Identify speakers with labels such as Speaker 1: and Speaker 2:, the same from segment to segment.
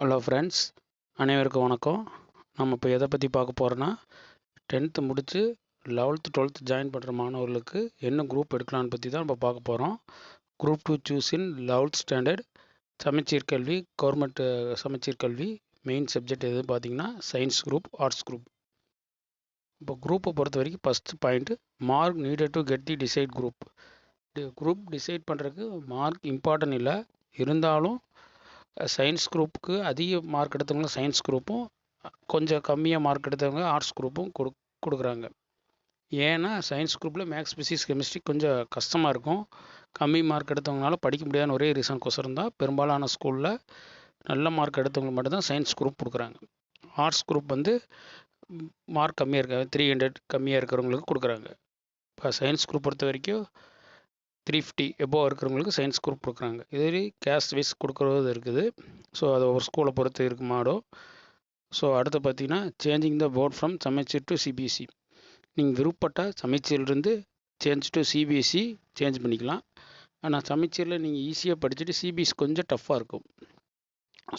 Speaker 1: Hello friends அனைவருக்கும் வணக்கம். நம்ம இப்போ எதை பற்றி பார்க்க போகிறோன்னா டென்த்து முடித்து லெவல்த்து டுவெல்த்து ஜாயின் பண்ணுற மாணவர்களுக்கு என்ன குரூப் எடுக்கலான்னு பற்றி தான் நம்ம பார்க்க போகிறோம் group two choose in eleventh standard Samacheer Kalvi government சமச்சீர் கல்வி மெயின் சப்ஜெக்ட் எது பார்த்தீங்கன்னா சயின்ஸ் குரூப் ஆர்ட்ஸ் குரூப் இப்போ குரூப்பை பொறுத்த வரைக்கும் first point mark needed to get the decide group group decide பண்ணுறதுக்கு மார்க் இம்பார்ட்டன்ட் இல்லை. இருந்தாலும் சயின்ஸ் குரூப்புக்கு அதிக மார்க் எடுத்தவங்க சயின்ஸ் குரூப்பும் கொஞ்சம் கம்மியாக மார்க் எடுத்தவங்க ஆர்ட்ஸ் குரூப்பும் கொடு கொடுக்குறாங்க. ஏன்னா சயின்ஸ் குரூப்பில் மேக்ஸ் பிசிக்ஸ் கெமிஸ்ட்ரி கொஞ்சம் கஷ்டமாக இருக்கும். கம்மி மார்க் எடுத்தவங்களால படிக்க முடியாதுன்னு ஒரே ரீசன் கொசரம் தான். பெரும்பாலான ஸ்கூலில் நல்ல மார்க் எடுத்தவங்க மட்டும்தான் சயின்ஸ் குரூப் கொடுக்குறாங்க. ஆர்ட்ஸ் குரூப் வந்து மார்க் கம்மியாக இருக்காங்க த்ரீ ஹண்ட்ரட் கம்மியாக இருக்கிறவங்களுக்கு கொடுக்குறாங்க. இப்போ சயின்ஸ் குரூப் பொறுத்த வரைக்கும் த்ரீ ஃபிஃப்டி எபோவ் இருக்கிறவங்களுக்கு சயின்ஸ் குரூப் கொடுக்குறாங்க. இதே கேஸ்ட் வைஸ் கொடுக்குறது இருக்குது. ஸோ அது ஒரு ஸ்கூலை பொறுத்து இருக்கு மாடோ ஸோ அடுத்து பார்த்தீங்கன்னா changing the board from Samacheer to CBSE நீங்கள் விருப்பப்பட்ட சமச்சீர்லேருந்து சேஞ்ச் டு சிபிஎஸ்சி சேஞ்ச் பண்ணிக்கலாம். ஆனால் சமச்சீரில் நீங்கள் ஈஸியாக படிச்சுட்டு சிபிஎஸ் கொஞ்சம் டஃப்பாக இருக்கும்.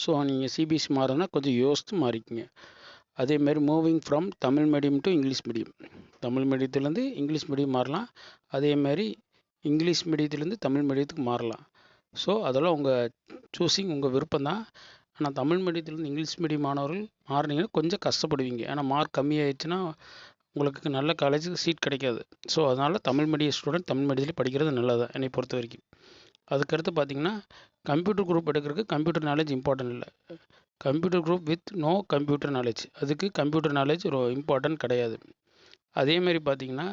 Speaker 1: ஸோ நீங்கள் சிபிஎஸ்சி மாறினா கொஞ்சம் யோசித்து மாறிக்கிங்க. அதேமாரி moving from Tamil medium to English medium Tamil மீடியத்துலேருந்து English medium மாறலாம். அதேமாரி இங்கிலீஷ் மீடியத்துலேருந்து தமிழ் மீடியத்துக்கு மாறலாம். ஸோ அதெல்லாம் உங்கள் சூஸிங் உங்கள் விருப்பம் தான் ஆனால் தமிழ் மீடியத்துலேருந்து இங்கிலீஷ் மீடியம் மாணவர்கள் மாறினீங்கன்னா கொஞ்சம் கஷ்டப்படுவீங்க. ஏன்னா மார்க் கம்மியாயிடுச்சுன்னா உங்களுக்கு நல்ல காலேஜுக்கு சீட் கிடைக்காது. ஸோ அதனால் தமிழ் மீடியம் ஸ்டூடெண்ட் தமிழ் மீடியத்தில் படிக்கிறது நல்லது என்னை பொறுத்த வரைக்கும். அதுக்கடுத்து பார்த்தீங்கன்னா கம்ப்யூட்டர் குரூப் எடுக்கிறதுக்கு கம்ப்யூட்டர் நாலேஜ் இம்பார்ட்டன்ட் இல்லை. Computer group with no computer knowledge அதுக்கு கம்ப்யூட்டர் நாலேஜ் ஒரு இம்பார்ட்டன்ட் கிடையாது. அதேமாரி பார்த்தீங்கன்னா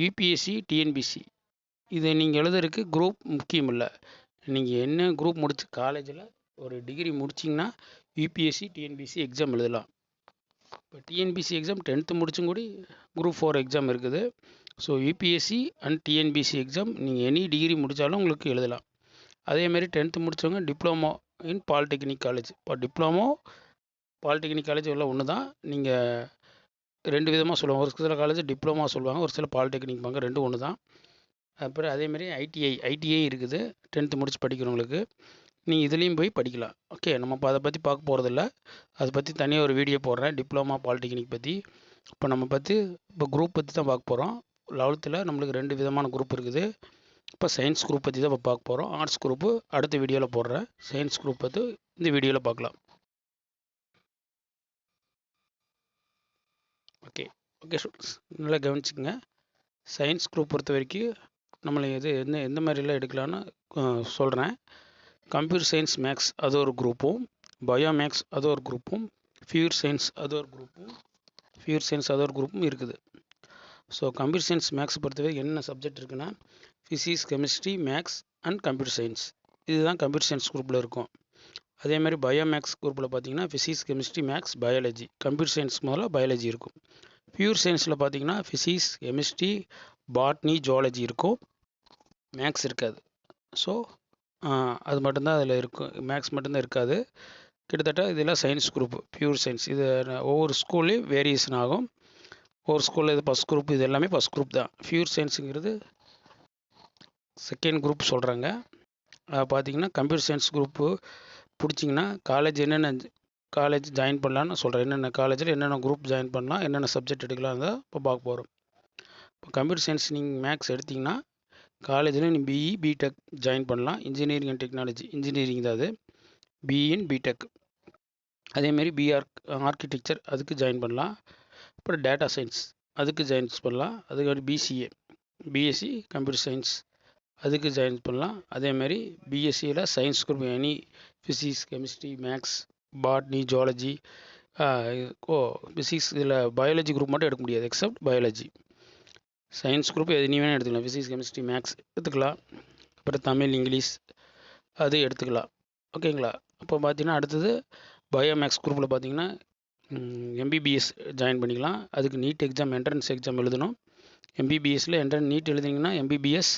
Speaker 1: யூபிஎஸ்சி டிஎன்பிசி இதை நீங்கள் எழுதுறதுக்கு குரூப் முக்கியம் இல்லை நீங்கள் என்ன குரூப் முடிச்சு காலேஜில் ஒரு டிகிரி முடிச்சிங்கன்னா யூபிஎஸ்சி டிஎன்பிசி எக்ஸாம் எழுதலாம். இப்போ டிஎன்பிசி எக்ஸாம் டென்த்து முடிச்சும் கூட குரூப் ஃபோர் எக்ஸாம் இருக்குது. So UPSC and TNPSC exam நீங்கள் எனி டிகிரி முடித்தாலும் உங்களுக்கு எழுதலாம். அதேமாரி டென்த்து முடித்தவங்க டிப்ளமோ இன் பாலிடெக்னிக் காலேஜ் இப்போ டிப்ளமோ பாலிடெக்னிக் காலேஜ் எல்லாம் ஒன்று தான் நீங்கள் ரெண்டு விதமாக சொல்லுவாங்க. ஒரு சில காலேஜ் டிப்ளமா சொல்லுவாங்க ஒரு சில பாலிடெக்னிக் பாங்க ரெண்டும் ஒன்று தான் அப்புறம் அதேமாரி ஐடிஐ ஐடிஐ இருக்குது. டென்த்து முடிச்சு படிக்கிறவங்களுக்கு நீங்கள் இதுலேயும் போய் படிக்கலாம். ஓகே நம்ம இப்போ அதை பற்றி பார்க்க போகிறதில்ல அதை பற்றி தனியாக ஒரு வீடியோ போடுறேன். டிப்ளமா பாலிடெக்னிக் பற்றி இப்போ நம்ம பற்றி இப்போ குரூப் பற்றி தான் பார்க்க போகிறோம் லெவல்த்தில் நம்மளுக்கு ரெண்டு விதமான குரூப் இருக்குது. இப்போ சயின்ஸ் குரூப் பற்றி தான் இப்போ பார்க்க போகிறோம் ஆர்ட்ஸ் குரூப்பு அடுத்த வீடியோவில் போடுறேன். சயின்ஸ் குரூப் பற்றி இந்த வீடியோவில் பார்க்கலாம். ஓகே ஓகே ஸ்டூடெண்ட்ஸ் நல்லா கவனிச்சுங்க சயின்ஸ் குரூப் பொறுத்த வரைக்கும் நம்மளை எது எந்த எந்த மாதிரிலாம் எடுக்கலான்னு சொல்கிறேன் கம்ப்யூட்டர் சயின்ஸ் மேக்ஸ் அது ஒரு குரூப்பும் பயோ மேக்ஸ் அது ஒரு குரூப்பும் ஃபியூர் சயின்ஸ் அது ஒரு குரூப்பும் ஃபியூர் சயின்ஸ் அது ஒரு குரூப்பும் இருக்குது. ஸோ கம்ப்யூட்டர் சயின்ஸ் மேக்ஸ் பொறுத்தவரை என்ன சப்ஜெக்ட் இருக்குன்னா physics chemistry maths and computer science இதுதான் கம்ப்யூட்டர் சயின்ஸ் குரூப்பில் இருக்கும். அதே மாதிரி பயோ மேக்ஸ் குரூப்பில் பார்த்தீங்கன்னா physics chemistry maths biology computer science முதல்ல பயாலஜி இருக்கும். பியூர் சயின்ஸில் பார்த்தீங்கன்னா ஃபிசிக்ஸ் கெமிஸ்ட்ரி பாட்னி ஜுவாலஜி இருக்கும். மேக்ஸ் இருக்காது. ஸோ அது மட்டும்தான் அதில் இருக்கும் மேக்ஸ் மட்டும்தான் இருக்காது. கிட்டத்தட்ட இதெல்லாம் சயின்ஸ் குரூப் பியூர் சயின்ஸ் இது ஒவ்வொரு ஸ்கூல்லையும் வேரியேஷன் ஆகும். ஒவ்வொரு ஸ்கூலில் இது ஃபஸ்ட் குரூப் இது எல்லாமே ஃபஸ்ட் குரூப் தான். பியூர் சயின்ஸுங்கிறது செகண்ட் குரூப் சொல்கிறாங்க பார்த்தீங்கன்னா கம்ப்யூட்டர் சயின்ஸ் குரூப்பு பிடிச்சிங்கன்னா காலேஜ் என்னென்ன காலேஜ் ஜாயின் பண்ணலான்னு சொல்கிறேன் என்னென்ன காலேஜில் என்னென்ன குரூப் ஜாயின் பண்ணலாம் என்னென்ன சப்ஜெக்ட் எடுக்கலாம் தான் இப்போ பார்க்க போகிறோம் இப்போ கம்ப்யூட்டர் சயின்ஸ் நீங்கள் மேக்ஸ் எடுத்திங்கன்னா காலேஜில் நீ பிஇ பிடெக் ஜாயின் பண்ணலாம். இன்ஜினியரிங் அண்ட் டெக்னாலஜி இன்ஜினியரிங் தான் அது. பிஇன் பிடெக் அதேமாரி பிஆர் ஆர்கிடெக்சர் அதுக்கு ஜாயின் பண்ணலாம். அப்புறம் டேட்டா சயின்ஸ் அதுக்கு ஜாயின்ஸ் பண்ணலாம். அதுக்கப்புறம் பிசிஏ பிஎஸ்சி கம்ப்யூட்டர் சயின்ஸ் அதுக்கு ஜாயின் பண்ணலாம். அதேமாரி பிஎஸ்சியில் science group any physics chemistry maths botany zoology or physics இதில் பயாலஜி குரூப் மட்டும் எடுக்க முடியாது எக்ஸப்ட் பயாலஜி சயின்ஸ் குரூப் எது நீ வேணால் எடுத்துக்கலாம். ஃபிசிக்ஸ் கெமிஸ்ட்ரி மேக்ஸ் எடுத்துக்கலாம். அப்புறம் தமிழ் இங்கிலீஷ் அது எடுத்துக்கலாம். ஓகேங்களா அப்போ பார்த்தீங்கன்னா அடுத்தது பயோ மேக்ஸ் குரூப்பில் பார்த்தீங்கன்னா எம்பிபிஎஸ் ஜாயின் பண்ணிக்கலாம். அதுக்கு நீட் எக்ஸாம் என்ட்ரன்ஸ் எக்ஸாம் எழுதணும். எம்பிபிஎஸ்சில் என்ட்ரன் நீட் எழுதிங்கன்னா எம்பிபிஎஸ்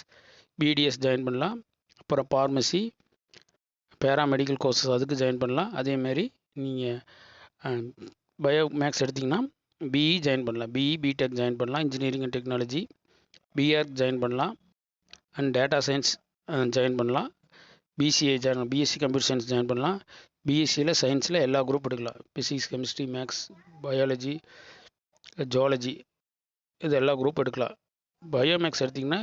Speaker 1: பிடிஎஸ் ஜாயின் பண்ணலாம். அப்புறம் ஃபார்மசி பேராமெடிக்கல் கோர்சஸ் அதுக்கு ஜாயின் பண்ணலாம். அதேமாரி நீங்கள் பயோ மேக்ஸ் எடுத்திங்கன்னா பிஇ ஜாயின் பண்ணலாம். பிஇ பிடெக் ஜாயின் பண்ணலாம். Engineering and technology BArch join பண்ணலாம். அண்ட் டேட்டா சயின்ஸ் ஜாயின் பண்ணலாம். BCA join BSc computer science join பண்ணலாம். பிஎஸ்சியில் சயின்ஸில் எல்லா குரூப் எடுக்கலாம். Physics chemistry maths biology zoology இது எல்லா குரூப் எடுக்கலாம். பயோ மேக்ஸ் எடுத்திங்கன்னா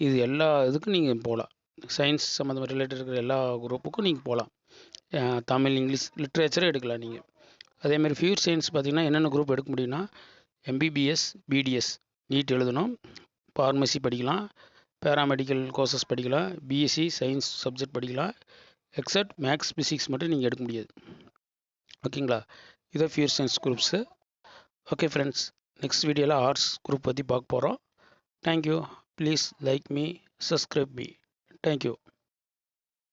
Speaker 1: இது எல்லா இதுக்கும் நீங்கள் போகலாம் சயின்ஸ் சம்மந்தமாக ரிலேட்டட் இருக்கிற எல்லா குரூப்புக்கும் நீங்கள் போகலாம் தமிழ் இங்கிலீஷ் லிட்ரேச்சரே எடுக்கலாம் நீங்கள் அதேமாதிரி ஃபியூர் சயின்ஸ் பார்த்தீங்கன்னா என்னென்ன குரூப் எடுக்க முடியும்னா எம்பிபிஎஸ் பிடிஎஸ் நீட் எழுதணும். ஃபார்மசி படிக்கலாம். பேராமெடிக்கல் கோர்சஸ் படிக்கலாம். பிஎஸ்சி சயின்ஸ் சப்ஜெக்ட் படிக்கலாம். எக்ஸப்ட் மேக்ஸ் ஃபிசிக்ஸ் மட்டும் நீங்கள் எடுக்க முடியாது. ஓகேங்களா? இதை pure science groups okay friends next வீடியோவில் ஆர்ட்ஸ் குரூப் பற்றி பார்க்க போகிறோம் thank you please like me subscribe me. Thank you.